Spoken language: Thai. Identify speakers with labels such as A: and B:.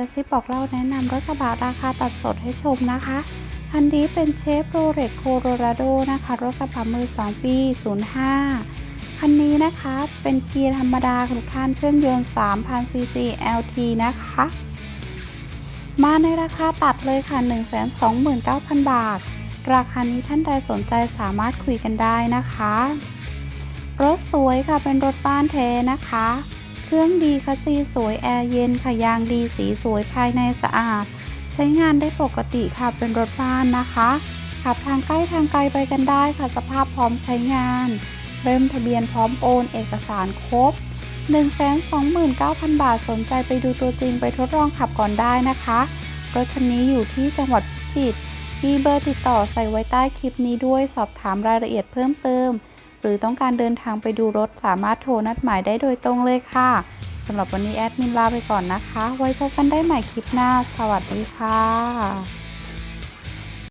A: ระซิบบอกเล่าแนะนำรถกระบะราคาตัดสดให้ชมนะคะ คันนี้เป็นเชฟโรเลตโคโรราโดนะคะ รถกระบะมือ 2 ปี 05 คันนี้นะคะเป็นเกียร์ธรรมดาทุกท่านเครื่องยนต์3,000ซีซี LT นะคะ มาในราคาตัดเลยค่ะ 129,000 บาท ราคานี้ท่านใดสนใจสามารถคุยกันได้นะคะ รถสวยค่ะเป็นรถบ้านแท้นะคะ เครื่องดีคัสซีสวยแอร์เย็นค่ะยางดีสีสวยภายในสะอาด ใช้งานได้ปกติค่ะเป็นรถบ้านนะคะขับทางใกล้ทางไกลไปกันได้ค่ะสภาพพร้อมใช้งาน เริ่มทะเบียนพร้อมโอน เอกสารครบ 129,000 บาทสนใจไปดูตัวจริงไปทดลองขับก่อนได้นะคะรถคันนี้อยู่ที่จังหวัดพิจิตรมีเบอร์ติดต่อใส่ไว้ใต้คลิปนี้ด้วยสอบถามรายละเอียดเพิ่มเติม หรือต้องการเดินทางไปดูรถสามารถโทรนัดหมายได้โดยตรงเลยค่ะสำหรับวันนี้แอดมินลาไปก่อนนะคะ ไว้พบกันได้ใหม่คลิปหน้า สวัสดีค่ะ